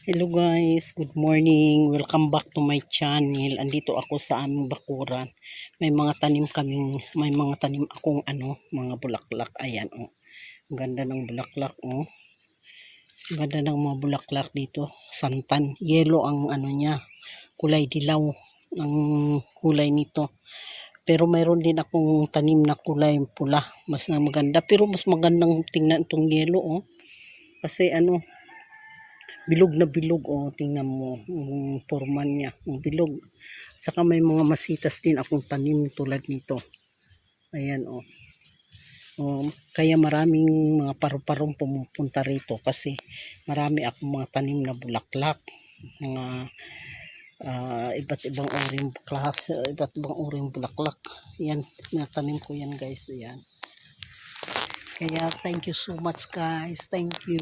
Hello guys, good morning. Welcome back to my channel. Andito ako sa aming bakuran. May mga tanim kaming, may mga tanim akong ano, mga bulaklak. Ayan oh. Ang ganda ng bulaklak oh. Ang ganda ng mga bulaklak dito. Santan. Yellow ang ano niya. Kulay dilaw ang kulay nito. Pero mayroon din akong tanim na kulay pula. Mas na maganda. Pero mas magandang tingnan itong yellow oh. Kasi ano, bilog na bilog oh tingnan mo yung forma niya yung bilog. Saka may mga masitas din akong tanim tulad nito. Ayan oh. Oh kaya maraming mga paru-parong pumupunta rito kasi marami akong mga tanim na bulaklak mga ah, iba't ibang uring klase iba't ibang uring bulaklak. Yan natanim ko yan guys yan kaya thank you so much guys. Thank you